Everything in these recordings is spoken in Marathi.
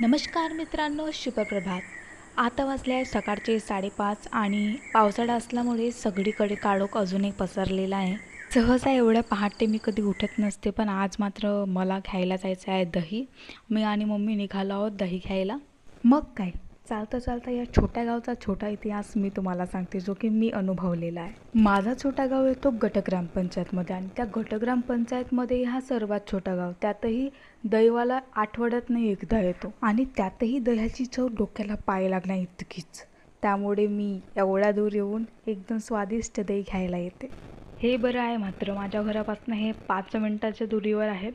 नमस्कार मित्रांनो शुभप्रभात. आता वाजले आहे सकाळचे साडेपाच आणि पावसाळा असल्यामुळे सगळीकडे काळोख अजूनही पसरलेला आहे. सहसा एवढ्या पहाटे मी कधी उठत नसते पण आज मात्र मला घ्यायला जायचं आहे दही. मी आणि मम्मी निघालो आहोत दही घ्यायला. मग काय? चालता चालता या छोट्या गावचा छोटा इतिहास मी तुम्हाला सांगते जो की मी अनुभवलेला आहे. माझा छोटा गाव येतो गट ग्रामपंचायतमध्ये आणि त्या गट ग्रामपंचायतमध्ये हा सर्वात छोटा गाव त्यातही दहीवाला आठवड्यातनं एकदा येतो आणि त्यातही दह्याची चव डोक्याला पाय लागण्या इतकीच. त्यामुळे मी एवढ्या दूर येऊन एकदम स्वादिष्ट दही घ्यायला येते. हे बरं आहे मात्र माझ्या घरापासून हे पाच मिनटाच्या दुरीवर आहे.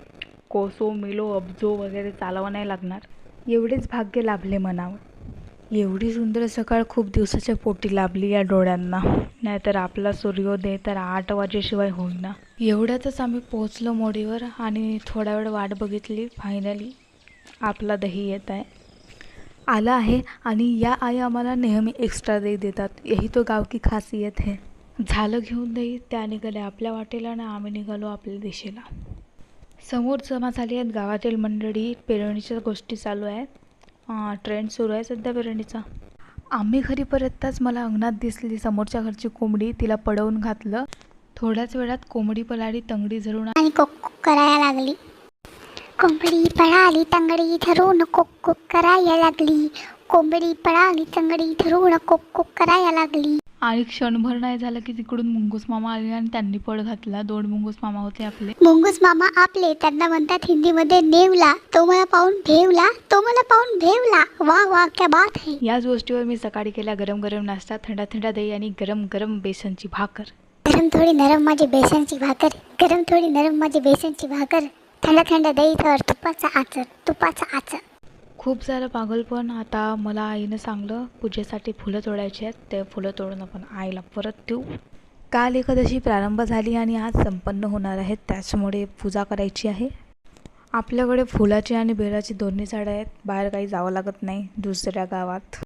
कोसो मिलो अब्जो वगैरे चालवा नाही लागणार. एवढेच भाग्य लाभले मनावर. एवढी सुंदर सकाळ खूप दिवसाच्या पोटी लाभली या डोळ्यांना. नाहीतर आपला सूर्योदय तर आठ वाजेशिवाय होईना एवढ्यातच आम्ही पोहोचलो मोडीवर आणि थोडा वेळ वाट बघितली. फायनली आपला दही येत आहे. आला आहे आणि या आई आम्हाला नेहमी एक्स्ट्रा दही देतात. यही तो गाव की खासियत आहे झालं घेऊन दही त्या निघाल्या आपल्या वाटेला आणि आम्ही निघालो आपल्या दिशेला. समोर जमा झाली आहेत गावातील मंडळी. पेरणीच्या गोष्टी चालू आहेत. ट्रेंड सुरू आहे सध्या पेरणीचा. आम्ही घरी परतताच मला अंगणात दिसली समोरच्या घरची कोंबडी तिला पडवून घातलं. थोड्याच वेळात कोंबडी पलाडी तंगडी धरून आणि कोक कोक करायला लागली. कोंबडी पळाली तंगडी धरून कोक कोक करायला लागली. कोंबडी पळाली तंगडी धरून कोक कोक करायला लागली. आणि क्षणभर नाही झालं की तिकडून मुंगूस मामा आले आणि त्यांनी पळ घातला. दोन मुंगूस मामा होते आपले. मुंगूस मामा आपले. त्यांना म्हणतात हिंदीमध्ये नेवला. तो मला पाहून भेवला. तो मला पाहून भेवला. वा वा क्या बात है. याच गोष्टीवर मी सकाळी केल्या गरम गरम नाश्ता थंडा थंडा दही आणि गरम गरम बेसनची भाकर. गरम थोडी नरम माझी बेसनची भाकर. गरम थोडी नरम माझी बेसनची भाकर. थंड थंड दही थर तुपाचा आचर तुपाचा आचर. खूप झालं पागलपण आता मला आईनं सांगलं पूजेसाठी फुलं तोडायची आहेत ते फुलं तोडून आपण आईला परत देऊ. काल एकादशी प्रारंभ झाली आणि आज संपन्न होणार आहेत त्याच्यामुळे पूजा करायची आहे. आपल्याकडे फुलाची आणि बेलाची दोन्ही झाडं आहेत बाहेर काही जावं लागत नाही दुसऱ्या गावात.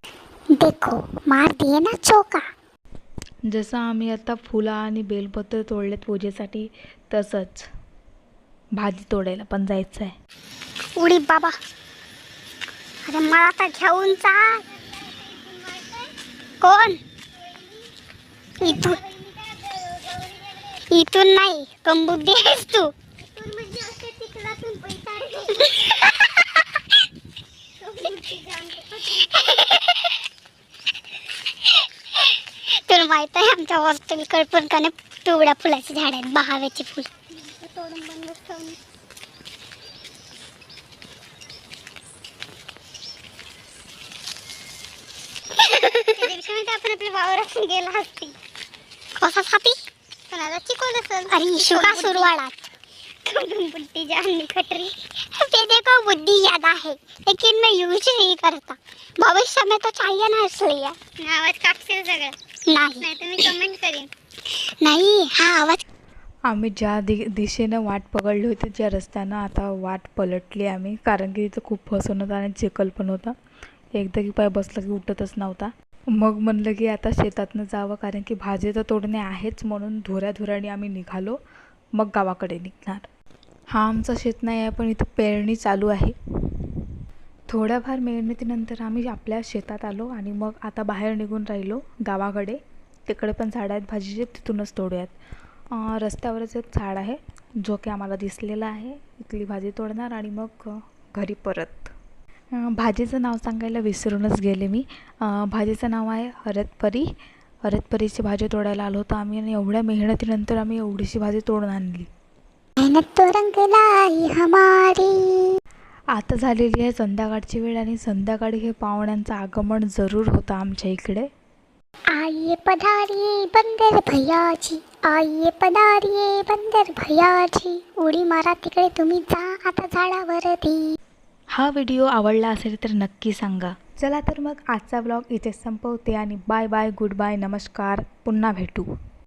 देखो मार दिए ना चौका. जसं आम्ही आता फुलं आणि बेलपत्र तोडलेत पूजेसाठी तसंच भाजी तोडायला पण जायचं आहे उडी बाबा. अरे मला आता घेऊन चाल कोण? इथून. इथून नाही कंबुद्धी आहेस तू. तुला माहीत आहे आमच्या हॉस्टेलकडे पण का नाही पिवळ्या फुलाची झाड आहेत बहाव्याची फुल. आपण आपल्या वावरात गेला असती. कशासाठी? कोणाला चिकवलं असेल. अरे शुका सुरवाडात? बुद्धि जाननी खटरी ये देखो बुद्धि ज्यादा है लेकिन मैं यूज नहीं करता. भविष्य में तो चाहिए ना इसलिए. आवाज सगळं. नाही. नाही तर मी कमेंट करीन. नाही हा आवाज आम्ही ज्या दि दिशेनं वाट पकडली होती ज्या रस्त्यानं आता वाट पलटली आम्ही. कारण की तिथं खूप फसवून होतं आणि चिखल पण होता. एकदा की पाय बसलं की उठतच नव्हता. मग म्हणलं की आता शेतातनं जावं कारण की भाजी तर तोडणे आहेच म्हणून धुऱ्या धुऱ्याने आम्ही निघालो. मग गावाकडे निघणार. हा आमचं शेत नाही आहे पण इथं पेरणी चालू आहे. थोड्याफार मेहनतीनंतर आम्ही आपल्या शेतात आलो आणि मग आता बाहेर निघून राहिलो गावाकडे. तिकडे पण झाडं आहेत भाजीचे तिथूनच तोडूयात. रस्त्यावरच एक झाड आहे जो की आम्हाला दिसलेला आहे. इथली भाजी तोडणार आणि मग घरी परत. भाजीचं नाव सांगायला विसरूनच गेले मी. भाजीचं नाव आहे हरतपरी. हरतपरीची भाजी तोडायला आलो होतो आम्ही आणि एवढ्या मेहनतीनंतर आम्ही एवढीशी भाजी तोडून आणली. मेहनत तो हमारी. आता झालेली आहे संध्याकाळची वेळ आणि संध्याकाळी हे पाहुण्यांचं आगमन जरूर होतं आमच्या इकडे. आइए पधारिए बंदर भैयाजी. आइए पधारिए बंदर भैयाजी. उडी मारा तिकडे तुम्ही जा आता झाडावरती. हा व्हिडिओ आवडला असेल तर नक्की सांगा. चला तर मग आजचा ब्लॉग इथे संपवते आणि बाय बाय गुड बाय नमस्कार. पुन्हा भेटू.